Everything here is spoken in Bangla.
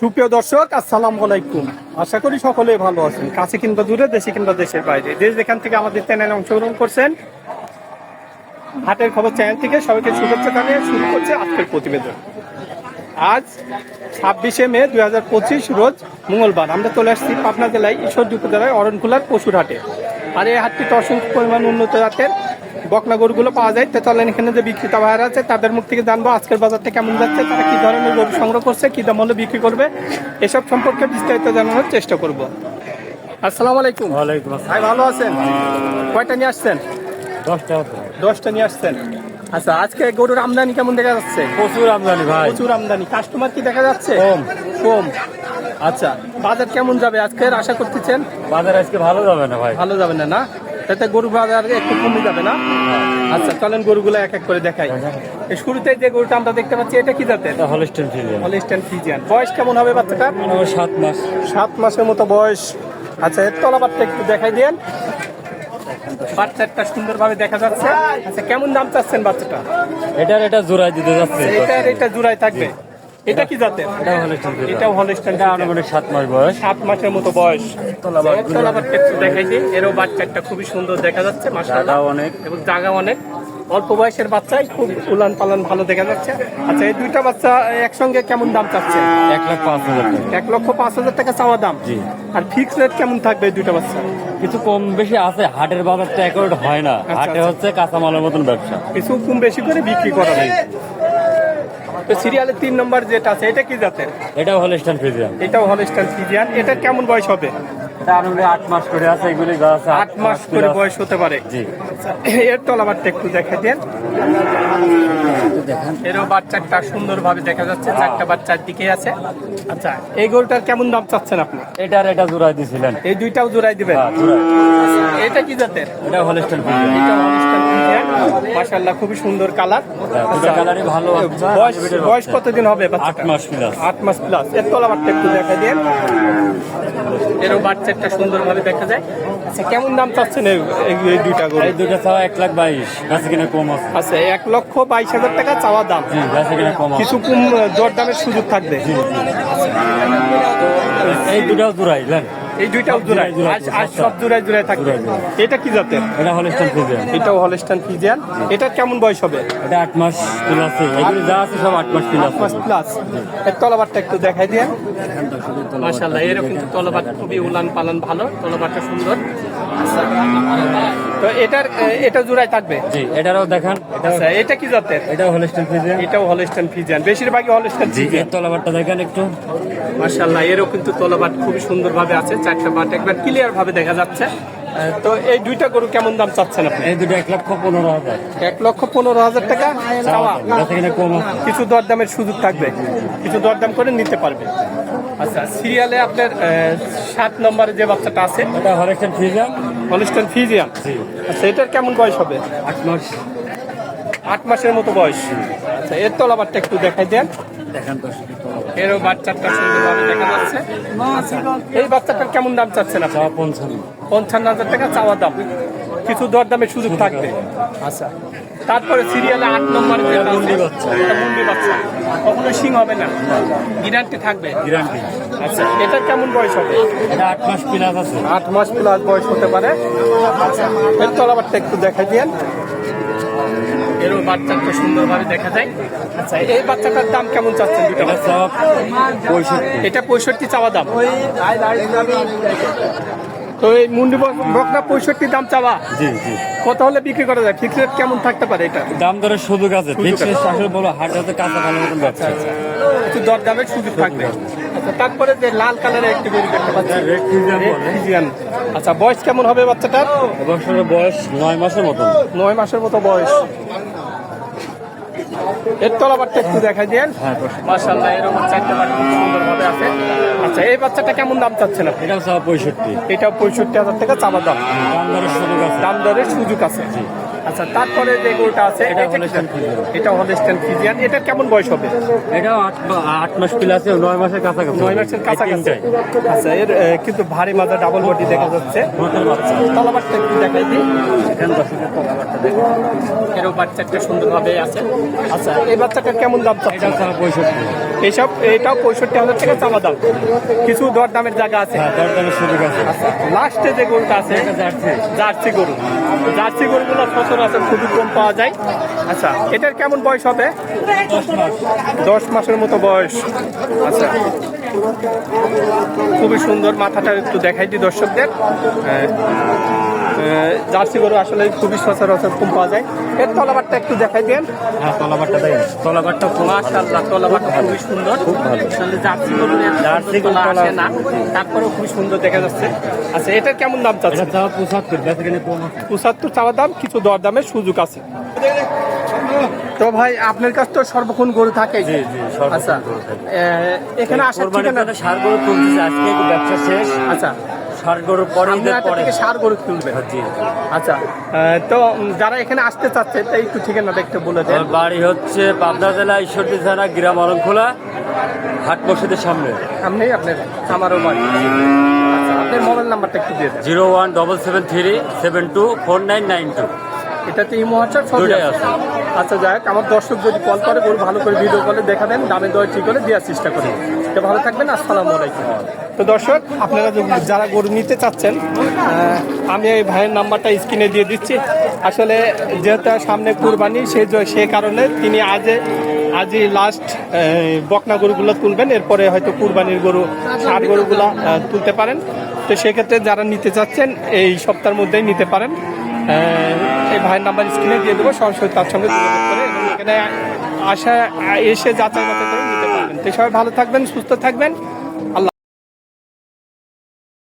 সুপ্রিয় দর্শক, আসসালামু আলাইকুম। আশা করি সকলে ভালো আছেন। কাছে কিংবা দূরে, দেশে কিংবা দেশের বাইরে। দেশ যেখান থেকে আমাদের চ্যানেলে অংশগ্রহণ করছেন, হাটের খবর চ্যানেল থেকে সবাইকে শুভেচ্ছা জানিয়ে শুরু করছে আজকের প্রতিবেদন। আজ ছাব্বিশে মে দুই হাজার পঁচিশ রোজ মঙ্গলবার। আমরা চলে আসছি পাবনা জেলায় ঈশ্বরদী উপজেলায় অরণকুলার পশুর হাটে। আর এই হাটটি অসংখ্য পরিমাণ উন্নত জাতের। বকনা গরুগুলো পাওয়া যায়। তো চলেন এখানে যে বিক্রেতা ভাইয়ারা আছে তাদের মুখ থেকে জানব আজকের বাজারটা কেমন যাচ্ছে তারা কি ধরনের গরু সংগ্রহ করছে কি দাম হলে বিক্রি করবে এসব সম্পর্কে বিস্তারিত জানানোর চেষ্টা করব। আসসালামু আলাইকুম। ওয়ালাইকুম আসসালাম। ভাই ভালো আছেন? কয়টা নিয়ে আসছেন? দশটা দশটা নিয়ে আসছেন। আচ্ছা আজকে গরুর আমদানি কেমন দেখা যাচ্ছে? প্রচুর আমদানি ভাই। প্রচুর আমদানি। কাস্টমার কি দেখা যাচ্ছে? কম। কম। আচ্ছা বাজার কেমন যাবে আজকের? আশা করতেছেন? বাজার আজকে ভালো যাবে না ভাই। ভালো যাবে না না? তাতে গরু বাজার একটু কমে যাবে না? আচ্ছা চলেন গরুগুলো এক এক করে দেখাই। শুরুতে যে গরুটা আমরা দেখতে পাচ্ছি এটা কি জাতের? হলস্টেন ফিলিয়ান হলিস্টান ফিজিয়ান বয়স কেমন হবে বাচ্চাটার? আমার সাত মাস। সাত মাসের মতো বয়স। আচ্ছা এর তলাবারটা একটু দেখাই দেন। বাচ্চাটা সুন্দরভাবে দেখা যাচ্ছে। আচ্ছা কেমন দাম চাচ্ছেন বাচ্চাটা? এটার এটা জোড়াই দিতে যাচ্ছে। এটার এটা জোড়ায় থাকবে। এটা কি জাতের? এটা এটাও এটা আনুমানিক সাত মাস বয়স। সাত মাসের মতো বয়স। তলাবারটা একটু দেখাই দিই এরও বাচ্চাটা খুবই সুন্দর দেখা যাচ্ছে মাসাল্লাহ অনেক। এবং জায়গা অনেক। অল্প বয়সের বাচ্চাই খুব উলান পালান ভালো দেখা যাচ্ছে। আচ্ছা এই দুইটা বাচ্চা একসঙ্গে কেমন দাম চাচ্ছে? এক লাখ পাঁচ হাজার এক লক্ষ পাঁচ হাজার টাকা চাওয়া দাম। জি। আর ফিক্স রেট কেমন থাকবে এই দুইটা বাচ্চা? কিছু কম বেশি আছে হাটের বাজারটা একট হয় না। আচ্ছা, হাটে আচ্ছা। হচ্ছে কাঁচামালের মতন ব্যবসা। কিছু কম বেশি করে বিক্রি করা যায়। তো সিরিয়ালের তিন নম্বর যেটা আছে এটা কি জাতের? এটাও হলস্টেন ফ্রিজিয়ান এটাও হলস্টান ফ্রিজিয়ান এটা কেমন বয়স হবে? এটা আনুমানিক আট মাস করে আছে এগুলি যা আট মাস করে বয়স হতে পারে। জি। আচ্ছা, এর তলাবারটা একটু দেখা দেন। এরও বাচ্চাটা সুন্দরভাবে দেখা যাচ্ছে চারটা বাচ্চার দিকে আছে। আচ্ছা এই গরুটার কেমন দাম চাচ্ছেন আপনি? এটার এটা জোড়াই দিছিলেন। এই দুইটাও জোড়াই দিবেন? হ্যাঁ, এটা কি জাতের? এটা হলস্টেন এটা মাশাআল্লাহ খুবই সুন্দর কালার। কালারই ভালো বয়স বাচ্চা। কতদিন হবে আট মাস প্লাস আট মাস প্লাস এর তলাবারটা একটু দেখা দেন। এরও বাচ্চাটা সুন্দরভাবে দেখা যায়। আচ্ছা কেমন দাম চাচ্ছেন এই দুইটা গরু? এই দুটো চাওয়া এক লাখ বাইশ বেশি কিনা কম আছে। আচ্ছা এক লক্ষ বাইশ হাজার টাকা চাওয়া দাম। বেশি কিনা কম কিছু কম দর দামের সুযোগ থাকবে। এই দুটাও জোড়াই এই দুইটাও জোড়ায়? আজ আজ সব জোড়ায়। জোড়ায় থাকবে। এটা কি জাতের? এটা হলস্টান ফিজিয়ান এটাও হলস্টান ফিজিয়ান এটা কেমন বয়স হবে? এটা আট মাস প্লাস এগুলো যা আছে সব আট মাস প্লাস মাস প্লাস এর তলাবারটা একটু দেখাই দিয়ে মাশাআল্লাহ এরকম কিন্তু তলাবার খুবই উলান পালান ভালো তলাবারটা সুন্দর। আচ্ছা। তো এটার এটা জোড়ায় থাকবে? জি এটারও দেখান। এটা আচ্ছা এটা কি জাতের? এটাও হলস্টেন ফিজিয়ান এটাও হলস্টান ফিজিয়ান বেশিরভাগই হলস্টান জি এর তলাবারটা দেখেন একটু। মাশাআল্লাহ এরও কিন্তু তলাবাট খুবই সুন্দরভাবে আছে চারটা বাট একবার ক্লিয়ার ভাবে দেখা যাচ্ছে। তো এই দুইটা গরু কেমন দাম চাচ্ছেন আপনি? এই দুটো এক লক্ষ পনেরো হাজার। এক লক্ষ পনেরো হাজার টাকা কিছু দরদামের সুযোগ থাকবে। কিছু দরদাম করে নিতে পারবে। আচ্ছা সিরিয়ালে আপনার সাত নম্বরে যে বাচ্চাটা আছে এটা হলস্টেন ফিজিয়ান। হলিস্টন ফিজিয়ান? আচ্ছা এটার কেমন বয়স হবে? আট মাস। আট মাসের মতো বয়স। আচ্ছা এর তলাবারটা একটু দেখাই দেন। এরও বাচ্চাটা সুন্দরভাবে দেখা যাচ্ছে। আচ্ছা এই বাচ্চাটার কেমন দাম চাচ্ছেন আপনি? পঞ্চান্ন। পঞ্চান্ন হাজার টাকা চাওয়া দাম। কিছু দরদামের সুযোগ থাকবে। আচ্ছা। তারপরে সিরিয়ালে আট নম্বর মুন্ডি বাচ্চা। এটা মুন্ডি বাচ্চা। কখনো সিং হবে না। গ্যারান্টি থাকবে। গ্যারান্টি। আচ্ছা এটার কেমন বয়স হবে? এটা আট মাস প্লাস আছে। আট মাস প্লাস বয়স হতে পারে। আচ্ছা এর তলাবারটা একটু দেখাই দিয়েন। এরও বাচ্চাটা সুন্দরভাবে দেখা যায়। আচ্ছা এই বাচ্চাটার দাম কেমন চাচ্ছেন দুটো এটা পঁয়ষট্টি। এটা পঁয়ষট্টি চাওয়া দাম। তো এই মুন্ডি বক- বকনা পঁয়ষট্টি দাম চাওয়া। জি জি। কত হলে বিক্রি করা যায়? ফিক্স রেট কেমন থাকতে পারে এটা? দাম দরের সুযোগ আছে। ফিক্সড আছে। আসলে বলো হাট হতে কাঁচা ভালো মতন ব্যবসা আছে। একটু দরদামের সুযোগ থাকবে। আচ্ছা তারপরে যে লাল কালারের একটি গরু দেখতে পাচ্ছি। Fijian। আচ্ছা বয়স কেমন হবে বাচ্চাটার? বয়স নয় মাসের মতন। নয় মাসের মতো বয়স। এর তলাবারটা একটু দেখাই দেন। হ্যাঁ প্রশ্ন। মাশাআল্লাহ এরকম চারটা বাট সুন্দরভাবে আছে। আচ্ছা এই বাচ্চাটা কেমন দাম চাচ্ছেন আপনি? এটা পঁয়ষট্টি। এটা পঁয়ষট্টি হাজার টাকা চাবার দাম। দাম দরের সুযোগ আছে। দাম দরের সুযোগ আছে। আচ্ছা তারপরে যে গরুটা আছে এটা এটা Holstein জাত? এটা হলস্টেন ফিজিয়ান। এটা কেমন বয়স হবে? এটাও আট মাস প্লাস নয় মাসের কাছাকাছি। নয় মাসের কাছাকাছি। আচ্ছা এর কিন্তু ভারী মাজা ডাবল বডি দেখা যাচ্ছে। তলাবারটা একটু দেখাই দিই। এখানে দর্শকের তলাবারটা দেখো। এরও বাচ্চাটা সুন্দরভাবে আছে। আচ্ছা এই বাচ্চাটার কেমন দাম চাওয়া পঁয়ষট্টি। এইসব এটাও পঁয়ষট্টি হাজার টাকা চাওয়া দাম। কিছু দর দামের জায়গা আছে। হ্যাঁ দরদামের আছে। লাস্টে যে গরুটা আছে জার্সি। গরু। জার্সি গরুগুলো সচরাচর খুবই কম পাওয়া যায়। আচ্ছা এটার কেমন বয়স হবে? দশ মাসের মতো বয়স। আচ্ছা খুবই সুন্দর মাথাটা একটু দেখাই দিই দর্শকদের। জার্সি গরু আসলে খুবই সচরাচর কম পাওয়া যায়। এর তলাবারটা একটু দেখাই দেন। হ্যাঁ তলাবারটা দেয় তলাবারটা খুব মাশাআল্লাহ তলাবারটা খুবই সুন্দর। খুব ভালো। আসলে জার্সি গরু জার্সি গরু আসে না। তারপরেও খুবই সুন্দর দেখা যাচ্ছে। আচ্ছা এটার কেমন দাম চাচ্ছে এটা চাওয়া পঁচাত্তর বেচা কিনে কম আছে পঁচাত্তর চাওয়া দাম কিছু দরদামের সুযোগ আছে। তো ভাই আপনার কাছ তো সর্বক্ষণ গরু থাকে জি, জি, আচ্ছা এখানে আসার ঠিকানা? সার গরু তুলতেছে আজকে একটু ব্যবসা শেষ। আচ্ছা। সার গরুর পরে ঈদের পরে। থেকে সার গরু তুলবে হ্যাঁ, জি আচ্ছা তো যারা এখানে আসতে চাচ্ছে তাই একটু ঠিকানাটা একটু বলে দেন। বাড়ি হচ্ছে পাবনা জেলা ঈশ্বরদী থানা গ্রাম অরণখোলা হাট মসজিদের সামনে। সামনেই আপনার আমারও বাড়ি। আচ্ছা আপনার মোবাইল নাম্বারটা একটু দিয়ে দেন। Zero one double seven three seven two four nine nine two. এটাতে এই মহাচার সবই আছে। আচ্ছা যাই হোক, আমার দর্শক যদি কল করে গরু ভালো করে ভিডিও কলে দেখাবেন দামে দর ঠিক করে দেওয়ার চেষ্টা করি। তো ভালো থাকবেন আসসালামু আলাইকুম। তো দর্শক আপনারা যারা গরু নিতে চাচ্ছেন আমি এই ভাইয়ের নাম্বারটা স্ক্রিনে দিয়ে দিচ্ছি। আসলে যেহেতু সামনে কুরবানি সেই সে কারণে তিনি আজে আজই লাস্ট বকনা গরুগুলো তুলবেন। এরপরে হয়তো কুরবানির গরু ষাট গরুগুলো তুলতে পারেন। তো সেক্ষেত্রে যারা নিতে চাচ্ছেন এই সপ্তাহের মধ্যেই নিতে পারেন। এই ভাইয়ের নাম্বার স্ক্রিনে দিয়ে দেবো, সরাসরি তার সঙ্গে যোগাযোগ করে এবং এখানে আসা, এসে যাচাই করে নিতে পারবেন। তো সবাই ভালো থাকবেন, সুস্থ থাকবেন। আল্লাহ